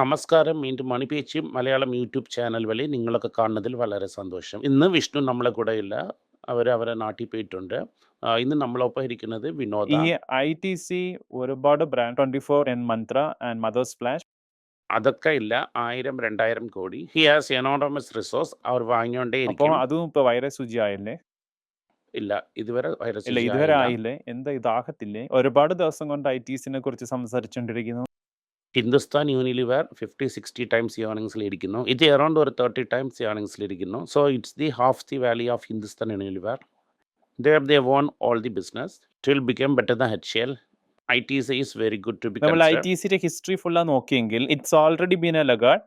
നമസ്കാരം വീണ്ടും മണിപേച്ചി Malayalam YouTube channel വഴി നിങ്ങളൊക്കെ കാണുന്നതിൽ വളരെ സന്തോഷം. ഇന്ന് വിഷ്ണു നമ്മളെ കൂടെ ഇല്ല അവർ അവരെ നാട്ടിൽ പോയിട്ടുണ്ട്. ഇന്ന് നമ്മളൊപ്പം ഇരിക്കുന്നത് വിനോദ. ഈ ഐ ടി സി ഒരുപാട് brand twenty four N mantra and mothers flash അതൊക്കെ ഇല്ല. ആയിരം രണ്ടായിരം കോടി. ഹി ഹാസ് എനോണമസ് റിസോഴ്സ് അവർ വാങ്ങിയോണ്ടേ അപ്പോൾ അതും ഇപ്പോൾ വൈറസ് ശുചി ആയില്ലേ? ഇല്ല. ഇതുവരെ വൈറസ് ഇല്ല ഇതുവരെ ആയില്ലേ. എന്താ ഇതാകത്തില്ലേ? ഒരുപാട് ദിവസം കൊണ്ട് ഐ ടി സിനെ കുറിച്ച് സംസാരിച്ചുകൊണ്ടിരിക്കുന്നു Hindustan Unilever fifty sixty times ഏർണിങ്സിൽ ഇരിക്കുന്നു. ഇത് എറൗണ്ട് ഒരു തേർട്ടി ടൈംസ് ഏർണിങ്സിൽ ഇരിക്കുന്നു. So it's the half the value of Hindustan Unilever there they won all the business till become better the head L I T C is very good to become നമ്മൾ I T സിയുടെ history ഫുള്ളാ നോക്കിയെങ്കിൽ it's already been a laggard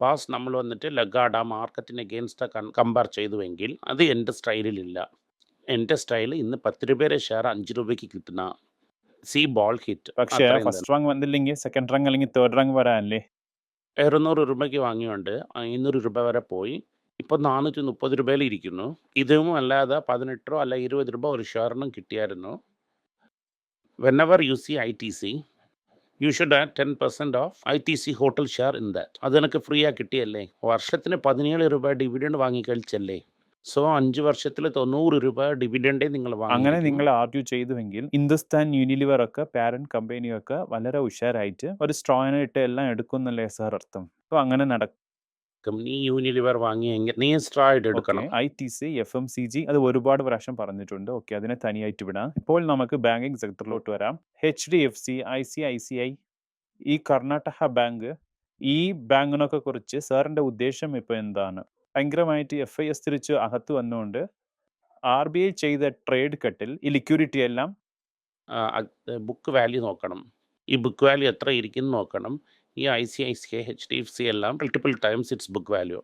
past നമ്മൾ വന്നിട്ട് ലഗാഡ് ആ മാർക്കറ്റിന് against compare ചെയ്തുവെങ്കിൽ അത് എന്റെ സ്റ്റൈലിലില്ല എന്റെ style ഇന്ന് പത്ത് രൂപയുടെ ഷെയർ അഞ്ച് രൂപയ്ക്ക് കിട്ടുന്ന സി ബോൾ ഹിറ്റ് പക്ഷേ ഫസ്റ്റ് റാങ്ക് വന്നില്ലെങ്കിൽ സെക്കൻഡ് റാങ്ക് അല്ലെങ്കിൽ തേർഡ് റാങ്ക് വരാനല്ലേ? ഇരുന്നൂറ് രൂപയ്ക്ക് വാങ്ങിയോണ്ട് അഞ്ഞൂറ് രൂപ വരെ പോയി. ഇപ്പോൾ നാനൂറ്റി മുപ്പത് രൂപയിൽ ഇരിക്കുന്നു. ഇതും അല്ലാതെ പതിനെട്ടോ അല്ല ഇരുപത് രൂപ ഒരു ഷെയറിനും കിട്ടിയായിരുന്നു. Whenever you see I T C you should have ten percent of I T C hotel share in that അത് എനിക്ക് ഫ്രീ ആ കിട്ടിയല്ലേ? വർഷത്തിന് പതിനേഴ് രൂപ ഡിവിഡൻഡ് വാങ്ങി കഴിച്ചല്ലേ സോ അഞ്ച് വർഷത്തിൽ തൊണ്ണൂറ് രൂപ ഡിവിഡൻഡേ നിങ്ങൾ അങ്ങനെ നിങ്ങൾ ആർഗ്യൂ ചെയ്തുവെങ്കിൽ ഹിന്ദുസ്ഥാൻ യൂണിലിവർ ഒക്കെ പാരന്റ് കമ്പനിയൊക്കെ വളരെ ഉഷാരായിട്ട് ഒരു സ്ട്രോങ് ഇട്ട് എല്ലാം എടുക്കുന്നല്ലേ സാർ അർത്ഥം? അപ്പൊ അങ്ങനെ നടക്കും നീ യൂണിലിവർ വാങ്ങിയെങ്കിൽ നീ സ്ട്രായിഡ് എടുക്കണം. I T C F M C G അത് ഒരുപാട് പ്രാവശ്യം പറഞ്ഞിട്ടുണ്ട്. ഓക്കെ അതിനെ തനിയായിട്ട് വിടാം. ഇപ്പോൾ നമുക്ക് ബാങ്കിങ് സെക്ടറിലോട്ട് വരാം. H D F C I C I C I ഈ കർണാടക ബാങ്ക് ഈ ബാങ്കിനൊക്കെ കുറിച്ച് സാറിന്റെ ഉദ്ദേശം ഇപ്പൊ എന്താണ്? ഭയങ്കരമായിട്ട് എഫ് ഐ എസ് തിരിച്ച് അകത്ത് വന്നുകൊണ്ട് ആർ ബി ഐ ചെയ്ത ട്രേഡ് കട്ടിൽ ഈ ലിക്വിഡിറ്റി എല്ലാം ബുക്ക് വാല്യൂ നോക്കണം. ഈ ബുക്ക് വാല്യൂ എത്ര ഇരിക്കുന്നു നോക്കണം. ഈ I C I C I H D F C എല്ലാം multiple times it's book value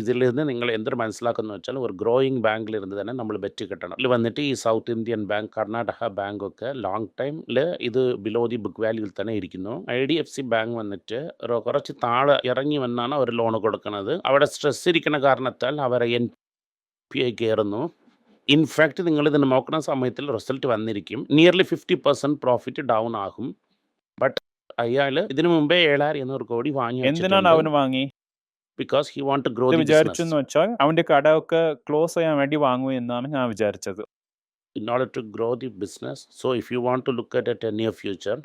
ഇതിൽ നിന്ന് നിങ്ങൾ എന്ത് മനസ്സിലാക്കുന്നു വെച്ചാൽ ഒരു ഗ്രോയിങ് ബാങ്കിലിരുന്ന് തന്നെ നമ്മൾ ബെറ്റ് കിട്ടണം. ഇതിൽ വന്നിട്ട് ഈ south Indian bank Karnataka bank ഒക്കെ ലോങ് ടൈമിൽ ഇത് ബിലോ ദി ബുക്ക് വാല്യൂവിൽ തന്നെ ഇരിക്കുന്നു. I D F C bank വന്നിട്ട് കുറച്ച് താഴെ ഇറങ്ങി വന്നാണ് അവർ ലോൺ കൊടുക്കുന്നത് അവിടെ സ്ട്രെസ് ഇരിക്കുന്ന കാരണത്താൽ അവരെ എൻ പി ഐ കയറുന്നു. ഇൻഫാക്റ്റ് നിങ്ങൾ ഇതിന് നോക്കുന്ന സമയത്തിൽ റിസൾട്ട് വന്നിരിക്കും. Nearly fifty percent profit down ആകും. ബട്ട് അയാൾ ഇതിനു മുമ്പേ ഏഴായിരം എണ്ണൂറ് കോടി വാങ്ങി എന്തിനാണ് അവന് വാങ്ങി? Because he want to grow ഇത് വിചാരിച്ചു എന്ന് വെച്ചാൽ അവന്റെ കടമൊക്കെ ക്ലോസ് ചെയ്യാൻ വേണ്ടി വാങ്ങൂ എന്നാണ് ഞാൻ വിചാരിച്ചത്. In order to grow the business so if you want to look at a 10 year future,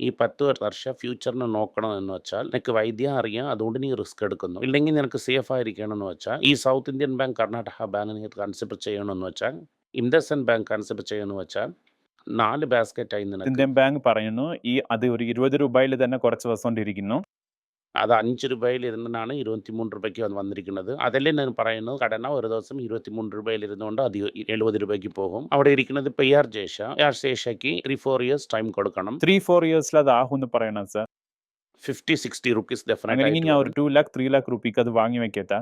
ഈ പത്ത് വർഷ ഫ്യൂച്ചറിനെ നോക്കണം എന്ന് വെച്ചാൽ നിനക്ക് വൈദ്യം അറിയാം അതുകൊണ്ട് നീ റിസ്ക് എടുക്കുന്നു. ഇല്ലെങ്കിൽ നിനക്ക് സേഫ് ആയിരിക്കണം എന്ന് വെച്ചാൽ ഈ south Indian bank Karnataka bank നീ കൺസിഡർ ചെയ്യണമെന്ന് വെച്ചാൽ ഇൻഡസൻ ബാങ്ക് കൺസിഡർ ചെയ്യണമെന്ന് വെച്ചാൽ നാല് ബാസ്ക്കറ്റ് ആയി ഇന്ത്യൻ ബാങ്ക് പറയുന്നു ഈ അത് ഒരു ഇരുപത് രൂപയിൽ തന്നെ കുറച്ച് ദിവസം കൊണ്ടിരിക്കുന്നു അത് അഞ്ച് രൂപയിൽ ഇരുന്നാണ് ഇരുപത്തിമൂന്ന് രൂപയ്ക്ക് വന്ന് വന്നിരിക്കുന്നത്. അതല്ലേ ഞാൻ പറയുന്നത്? കടന ഒരു ദിവസം ഇരുപത്തിമൂന്ന് രൂപയിൽ ഇരുന്നുകൊണ്ട് അത് എഴുപത് രൂപയ്ക്ക് പോകും. അവിടെ ഇരിക്കുന്നത് പി ആർ ജേഷ. ആർ ശേഷയ്ക്ക് ത്രീ ഫോർ ഇയേഴ്സ് ടൈം കൊടുക്കണം. ത്രീ ഫോർ ഇയേഴ്സിൽ അത് ആകും എന്ന് പറയണം sir fifty sixty rupees definite ഞാൻ ഒരു ടു ലാക്ക് ത്രീ ലാക്ക് റുപ്പീക്ക് അത് വാങ്ങി വെക്കട്ടെ.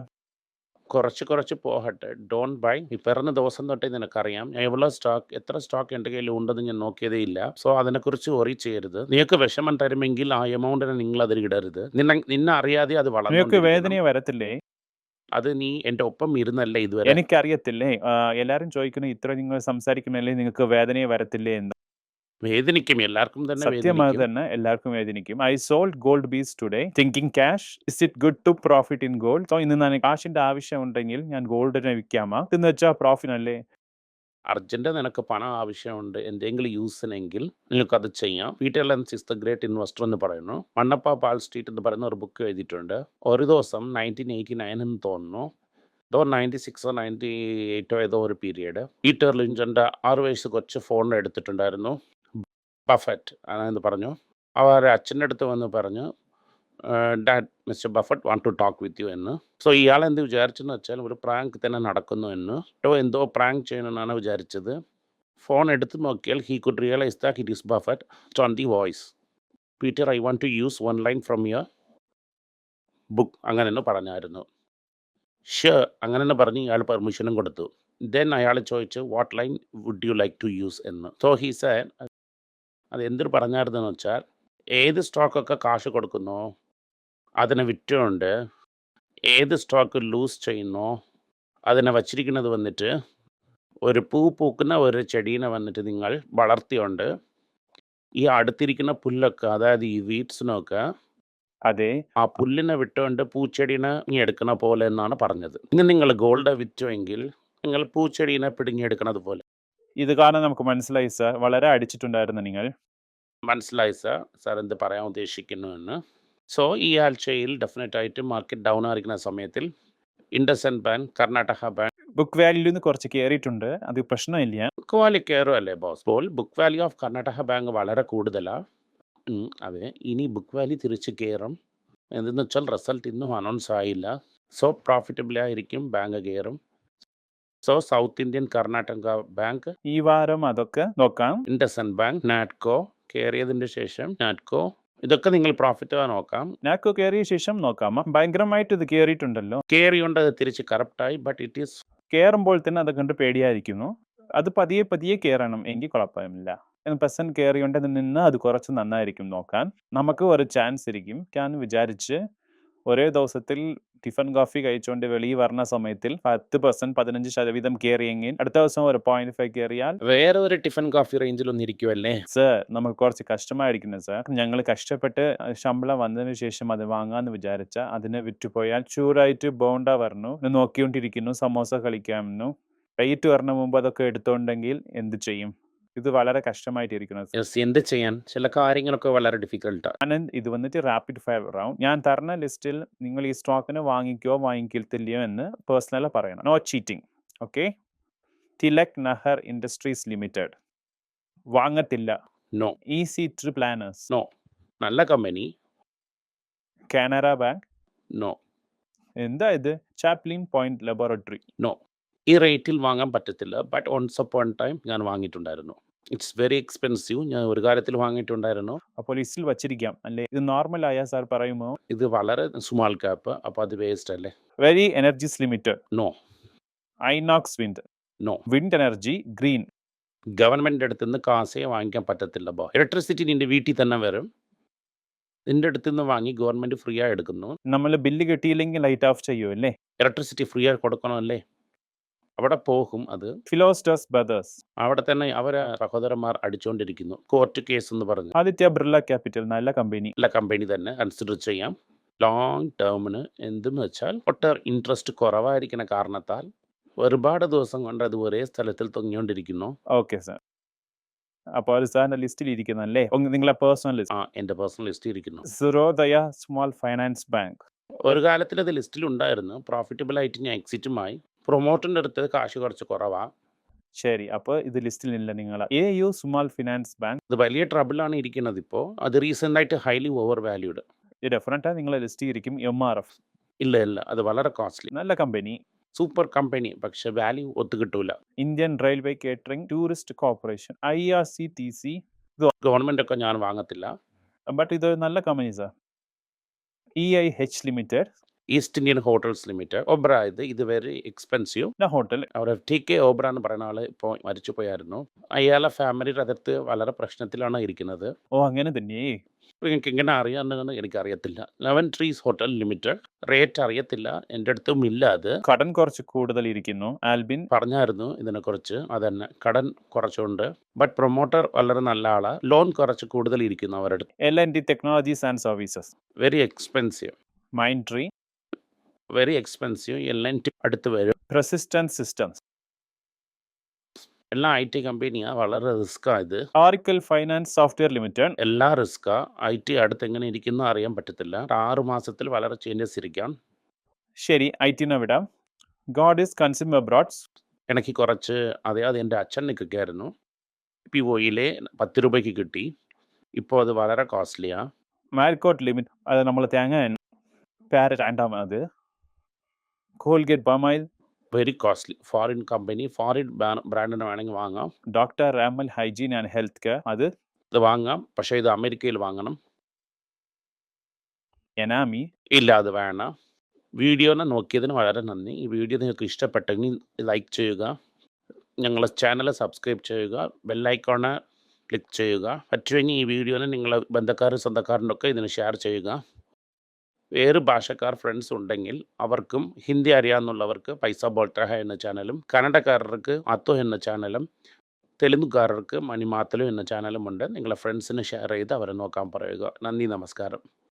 കുറച്ച് കുറച്ച് പോകട്ടെ. ഡോൺ ബൈ ഈ പിറന്ന ദിവസം തൊട്ടേ നിനക്കറിയാം. ഞാൻ എவ்வளോ സ്റ്റോക്ക് എത്ര സ്റ്റോക്ക് എന്റെ കയ്യിൽ ഉണ്ടെന്ന് ഞാൻ നോക്കിയതേ ഇല്ല. സോ അതിനെക്കുറിച്ച് ഒറി ചെയ്യരുത്. നിങ്ങൾക്ക് വിഷമം തരുമെങ്കിൽ ആ എമൗണ്ടിനെ നിങ്ങൾ അതിൽ ഇടരുത്. നിന്നെ നിന്നെ അറിയാതെ അത് വളരെ വേദനയെ വരത്തില്ലേ? അത് നീ എന്റെ ഒപ്പം ഇരുന്നല്ലേ ഇതുവരെ? എനിക്കറിയത്തില്ലേ? എല്ലാരും ചോദിക്കുന്നു ഇത്ര നിങ്ങൾ സംസാരിക്കുന്നല്ലേ നിങ്ങൾക്ക് വേദനയെ വരത്തില്ലേ എന്ന്. വേദനിക്കും. എല്ലാവർക്കും തന്നെ സത്യമായി അത് വേദനിക്കും. തന്നെ. എല്ലാവർക്കും വേദനിക്കും. I sold gold bees today thinking cash is it good to profit in gold so ഇന്ന് ഞാൻ കാശിന്റെ ആവശ്യം ഉണ്ടെങ്കിൽ ഞാൻ ഗോൾഡിനെ വിൽക്കാമോ? എന്ന് വെച്ചാൽ പ്രോഫിറ്റ് അല്ലേ? അർജന്റ് നിനക്ക് പണം ആവശ്യമുണ്ട്. എന്തെങ്കിലും യൂസിനെങ്കിൽ നിനക്കത് ചെയ്യാം. Peter Lynch is the great investor എന്ന് പറയുന്നു. മണ്ണപ്പ പാൽ സ്ട്രീറ്റ് എന്ന് പറയുന്ന ഒരു ബുക്ക് എഴുതിയിട്ടുണ്ട്. ഒരു ദിവസം നയന്റീൻ എയ്റ്റി നയൻ എന്ന് തോന്നുന്നു. ഇതോ നയന്റി സിക്സോ നയന്റി എയ്റ്റോ ഏതോ ഒരു പീരീഡ് പീറ്റർ ലിഞ്ചന്റെ ആറ് വയസ്സ് കൊച്ച് ഫോൺ എടുത്തിട്ടുണ്ടായിരുന്നു. ബഫറ്റ് എന്ന് പറഞ്ഞു. അവർ അച്ഛന്റെ അടുത്ത് വന്ന് പറഞ്ഞു dad mister Buffett want to talk with you എന്ന്. സോ ഇയാൾ എന്ത് വിചാരിച്ചെന്ന് വെച്ചാൽ ഒരു പ്രാങ്ക് തന്നെ നടക്കുന്നു എന്ന്. കേട്ടോ എന്തോ പ്രാങ്ക് ചെയ്യണമെന്നാണ് വിചാരിച്ചത്. ഫോൺ എടുത്ത് നോക്കിയാൽ he could realise that it is Buffett. On the voice. Peter I want to use one line from your book അങ്ങനെ തന്നെ പറഞ്ഞായിരുന്നു. ഷുവർ അങ്ങനെ തന്നെ പറഞ്ഞ് ഇയാൾ പെർമിഷനും കൊടുത്തു. ദെൻ അയാൾ ചോദിച്ചു what line would you like to use എന്ന്. സോ ഹീ സാൻ അത് എന്തൊരു പറഞ്ഞായിരുന്നെന്ന് വെച്ചാൽ ഏത് സ്റ്റോക്കൊക്കെ കാശ് കൊടുക്കുന്നു അതിനെ വിറ്റുകൊണ്ട് ഏത് സ്റ്റോക്ക് ലൂസ് ചെയ്യുന്നു അതിനെ വച്ചിരിക്കുന്നത് വന്നിട്ട് ഒരു പൂ പൂക്കുന്ന ഒരു ചെടീനെ വന്നിട്ട് നിങ്ങൾ വളർത്തിയുണ്ട് ഈ അടുത്തിരിക്കുന്ന പുല്ലൊക്കെ അതായത് ഈ വീഡ്സിനൊക്കെ അതെ. ആ പുല്ലിനെ വിട്ടുകൊണ്ട് പൂച്ചെടീനെ എടുക്കുന്ന പോലെ എന്നാണ് പറഞ്ഞത്. ഇനി നിങ്ങൾ ഗോൾഡ് വിറ്റുവെങ്കിൽ നിങ്ങൾ പൂച്ചെടീനെ പിടിഞ്ഞെടുക്കണത് പോലെ. ഇത് കാരണം നമുക്ക് മനസ്സിലായി സാർ വളരെ അടിച്ചിട്ടുണ്ടായിരുന്നു നിങ്ങൾ. മനസ്സിലായി സാർ സാർ എന്ത് പറയാൻ ഉദ്ദേശിക്കുന്നു എന്ന്. സോ ഈ ആഴ്ചയിൽ ഡെഫിനറ്റ് ആയിട്ട് മാർക്കറ്റ് ഡൗൺ ആയിരിക്കുന്ന സമയത്തിൽ IndusInd bank Karnataka bank book വാല്യൂന്ന് നിന്ന് കുറച്ച് കയറിയിട്ടുണ്ട് അത് പ്രശ്നമില്ല. ബുക്ക് വാല്യൂ കയറുമല്ലേ ബോസ് ഇപ്പോൾ book value of Karnataka bank വളരെ കൂടുതലാണ് അതെ. ഇനി ബുക്ക് വാല്യൂ തിരിച്ച് കയറും എന്തെന്ന് വെച്ചാൽ റിസൾട്ട് ഇന്നും അനൗൺസ് ആയില്ല. സോ പ്രോഫിറ്റബിൾ ആയിരിക്കും ബാങ്ക് കയറും so south Indian Karnataka bank ഈ വാരം അതൊക്കെ നോക്കാം. ഇൻഡസൻ ബാങ്ക് നാറ്റ്കോ കയറിയതിന്റെ ശേഷം നാറ്റ്കോ ഇതൊക്കെ നിങ്ങൾ പ്രോഫിറ്റ് നോക്കാം. നാക്കോ കയറിയ ശേഷം നോക്കാം. ഭയങ്കരമായിട്ട് ഇത് കയറിയിട്ടുണ്ടല്ലോ കയറിയുണ്ട് അത് തിരിച്ച് കറപ്റ്റായി ബട്ട് ഇറ്റ് ഈസ് കയറുമ്പോൾ തന്നെ അത് കണ്ട് പേടിയായിരിക്കുന്നു. അത് പതിയെ പതിയെ കയറണം എങ്കിൽ കുഴപ്പമില്ല. പെർസെന്റ് കയറിയോണ്ട് നിന്ന് അത് കുറച്ച് നന്നായിരിക്കും നോക്കാൻ. നമുക്ക് ഒരു ചാൻസ് ഇരിക്കും. ഞാൻ വിചാരിച്ച് ഒരേ ദിവസത്തിൽ ടിഫൻ കോഫി കഴിച്ചുകൊണ്ട് വെളിയിൽ വരുന്ന സമയത്തിൽ പത്ത് പെർസെന്റ് പതിനഞ്ച് ശതവീതം കയറിയെങ്കിൽ അടുത്ത ദിവസം ഒരു പോയിന്റ് ഫൈവ് കയറിയാൽ വേറെ ഒരു ടിഫൻ കോഫി റേഞ്ചിൽ ഒന്നിരിക്കുമല്ലേ സർ നമുക്ക് കുറച്ച് കഷ്ടമായിരിക്കുന്നത് സർ ഞങ്ങൾ കഷ്ടപ്പെട്ട് ശമ്പളം വന്നതിന് ശേഷം അത് വാങ്ങാന്ന് വിചാരിച്ച അതിന് വിറ്റുപോയാൽ ചൂടായിട്ട് ബോണ്ട വരണു. നോക്കിക്കൊണ്ടിരിക്കുന്നു സമോസ കളിക്കാമെന്നു റേറ്റ് വരണ മുമ്പ് അതൊക്കെ എടുത്തോണ്ടെങ്കിൽ എന്ത് ചെയ്യും? ഇത് വളരെ കഷ്ടമായിട്ടിരിക്കുന്നത്. എന്ത് ചെയ്യാൻ? ചില കാര്യങ്ങളൊക്കെ വളരെ ഡിഫിക്കൽട്ടാണ് ഞാൻ ഇത് വന്നിട്ട് റാപ്പിഡ് ഫയർ റൗണ്ട് ഞാൻ തരുന്ന ലിസ്റ്റിൽ നിങ്ങൾ ഈ സ്റ്റോക്കിന് വാങ്ങിക്കോ വാങ്ങിക്കത്തില്ലയോ എന്ന് പേഴ്സണലായി പറയണം. No cheating okay Tilak Nahar industries limited. വാങ്ങത്തില്ല. No E C tree planners no നല്ല കമ്പനി കാനറ ബാങ്ക് നോ എന്താ ഇത്? ചാപ്ലിൻ പോയിന്റ് ലബോറട്ടറി നോ ഈ റേറ്റിൽ വാങ്ങാൻ പറ്റത്തില്ല. ബട്ട് ഓൺസ് അപ്പോൺ ടൈം ഞാൻ വാങ്ങിയിട്ടുണ്ടായിരുന്നു. ഇറ്റ്സ് വെരി എക്സ്പെൻസീവ് ഞാൻ ഒരു കാര്യത്തിൽ വാങ്ങിയിട്ടുണ്ടായിരുന്നു. അപ്പോൾ ലിസ്റ്റിൽ വച്ചിരിക്കാം. അല്ലേ? ഇത് നോർമൽ ആയ സാർ പറയുമോ ഇത് വളരെ സ്മാൾ ക്യാപ്പ് അപ്പോൾ അത് വേസ്റ്റ് അല്ലേ? Very energy limit no Inox wind no wind energy green government അടുത്ത് നിന്ന് കാസേ വാങ്ങിക്കാൻ പറ്റത്തില്ല ബോ. ഇലക്ട്രിസിറ്റി നിന്റെ വീട്ടിൽ തന്നെ വരും. നിന്റെ അടുത്ത് നിന്ന് വാങ്ങി ഗവൺമെന്റ് ഫ്രീ ആയി എടുക്കുന്നു. നമ്മൾ ബില്ല് കിട്ടിയില്ലെങ്കിൽ ലൈറ്റ് ഓഫ് ചെയ്യുമല്ലേ ഇലക്ട്രിസിറ്റി ഫ്രീ ആയി കൊടുക്കണമല്ലേ അവിടെ പോകും അത്. ഫിലോസ്റ്റേഴ്സ് ബ്രദേഴ്സ് അവിടെ തന്നെ അവരെ സഹോദരന്മാർ അടിച്ചുകൊണ്ടിരിക്കുന്നു കോർട്ട് കേസ് എന്ന് പറഞ്ഞു. ആദിത്യ ബിർള ക്യാപിറ്റൽ നല്ല കമ്പനി നല്ല കമ്പനി തന്നെ കൺസിഡർ ചെയ്യാം. ലോങ് ടേമിന് എന്തെന്ന് വെച്ചാൽ ഒട്ടേറെ ഇൻട്രസ്റ്റ് കുറവായിരിക്കുന്ന കാരണത്താൽ ഒരുപാട് ദിവസം കൊണ്ട് അത് ഒരേ സ്ഥലത്തിൽ തൊങ്ങിക്കൊണ്ടിരിക്കുന്നു. ഓക്കെ സാർ അപ്പോൾ അത് സാറിന്റെ ലിസ്റ്റിൽ ഇരിക്കുന്നല്ലേ അല്ലേ നിങ്ങളെ പേഴ്സണൽ ലിസ്റ്റ് ആ എന്റെ പേഴ്സണൽ ലിസ്റ്റ് ഇരിക്കുന്നു. സുരോദയ സ്മോൾ ഫൈനാൻസ് ബാങ്ക് ഒരു കാലത്തിൽ അത് ലിസ്റ്റിൽ ഉണ്ടായിരുന്നു. പ്രോഫിറ്റബിൾ ആയിട്ട് ഞാൻ എക്സിറ്റുമായി പ്രൊമോട്ടറിന്റെ അടുത്ത് കാശ് കുറച്ച് കുറവാണ് ശരി. അപ്പോൾ ഇത് ലിസ്റ്റിൽ ഇല്ല നിങ്ങൾ A U small finance bank. ഇത് വലിയ ട്രബിളാണ് ഇരിക്കുന്നത് ഇപ്പോൾ അത് റീസെന്റായിട്ട് ഹൈലി ഓവർ വാല്യൂഡ്. ഡെഫിനറ്റായി നിങ്ങളെ ലിസ്റ്റ് ഇരിക്കും എം ആർ എഫ്. ഇല്ല ഇല്ല. അത് വളരെ കോസ്റ്റ്ലി. നല്ല കമ്പനി. Super company. പക്ഷെ വാല്യൂ ഒത്തു കിട്ടൂല. Indian railway catering tourist corporation I R C T C. Government ഒക്കെ ഞാൻ വാങ്ങത്തില്ല. ബട്ട് ഇത് നല്ല company sir E I H limited. East Indian hotels limited. Oberoi ഇത് ഇത് വെരി എക്സ്പെൻസീവ് ഹോട്ടൽ. അവർ ടി കെ ഓബ്ര എന്ന് പറയുന്ന ആൾ ഇപ്പോൾ മരിച്ചു പോയായിരുന്നു അയാളെ ഫാമിലിയുടെ അതിർത്ത് വളരെ പ്രശ്നത്തിലാണ് ഇരിക്കുന്നത്. ഓ അങ്ങനെ തന്നെ. നിങ്ങൾക്ക് എനിക്ക് എങ്ങനെ അറിയാമെന്ന് എനിക്കറിയത്തില്ല. Lemon trees hotel limited. Rate അറിയത്തില്ല. എന്റെ അടുത്തും ഇല്ല അത്. കടൻ കുറച്ച് കൂടുതൽ ഇരിക്കുന്നു. ആൽബിൻ? പറഞ്ഞായിരുന്നു ഇതിനെക്കുറിച്ച്. അതന്നെ. കടൻ കുറച്ചുണ്ട്. ബട്ട് പ്രൊമോട്ടർ വളരെ നല്ല ആളാ. ലോൺ കുറച്ച് കൂടുതൽ ഇരിക്കുന്നു അവരുടെ L N D technologies and services very expensive mind tree very expensive എല്ലാം അടുത്ത് വരും റെസിസ്റ്റൻസ് സിസ്റ്റംസ് എല്ലാം ഐ ടി കമ്പനിയാണ് വളരെ റിസ്ക്കാണ് ഇത് ആർക്കൽ ഫൈനാൻസ് സോഫ്റ്റ്വെയർ ലിമിറ്റഡ് എല്ലാ റിസ്ക്കാ ഐ ടി അടുത്ത് എങ്ങനെ ഇരിക്കുന്നു അറിയാൻ പറ്റത്തില്ല ആറ് മാസത്തിൽ വളരെ ചേഞ്ചസ് ഇരിക്കാം ശരി ഐ ടിനെ വിടാം ഗോഡ് ഇസ് കൺസ്യൂമർ ബ്രോഡ്സ് എനിക്ക് കുറച്ച് അതെ അത് എന്റെ അച്ഛൻ കിട്ടിയായിരുന്നു പി ഒയിലെ പത്ത് രൂപയ്ക്ക് കിട്ടി ഇപ്പോൾ അത് വളരെ കോസ്റ്റ്ലിയാണ് മാരിക്കോട്ട് ലിമിറ്റ് അത് നമ്മൾ തേങ്ങ പാരറ്റ് അത് Colgate ബമൈൽ very costly foreign company foreign ബ്രാൻഡിന് വേണമെങ്കിൽ വാങ്ങാം. ഡോക്ടർ റാമൽ ഹൈജീൻ ആൻഡ് ഹെൽത്ത് കെയർ അത് ഇത് വാങ്ങാം. പക്ഷേ ഇത് അമേരിക്കയിൽ വാങ്ങണം. എനാമി ഇല്ല അത് വേണം വീഡിയോനെ നോക്കിയതിന് വളരെ നന്ദി. ഈ വീഡിയോ നിങ്ങൾക്ക് ഇഷ്ടപ്പെട്ടെങ്കിൽ ലൈക്ക് ചെയ്യുക. ഞങ്ങളെ ചാനൽ സബ്സ്ക്രൈബ് ചെയ്യുക. ബെല്ലൈക്കോണ് ക്ലിക്ക് ചെയ്യുക. പറ്റുമെങ്കിൽ ഈ വീഡിയോനെ നിങ്ങളെ ബന്ധക്കാരും സ്വന്തക്കാരനൊക്കെ ഇതിന് ഷെയർ ചെയ്യുക. വേറെ ഭാഷക്കാർ ഫ്രണ്ട്സ് ഉണ്ടെങ്കിൽ അവർക്കും ഹിന്ദി അറിയാമെന്നുള്ളവർക്ക് പൈസ ബോൾട്ടഹ എന്ന ചാനലും കന്നഡക്കാരർക്ക് അത്തോ എന്ന ചാനലും തെലുങ്കുകാരർക്ക് മണിമാത്തലു എന്ന ചാനലും ഉണ്ട്. നിങ്ങളെ ഫ്രണ്ട്സിന് ഷെയർ ചെയ്ത് അവരെ നോക്കാൻ പറയുക. നന്ദി നമസ്കാരം.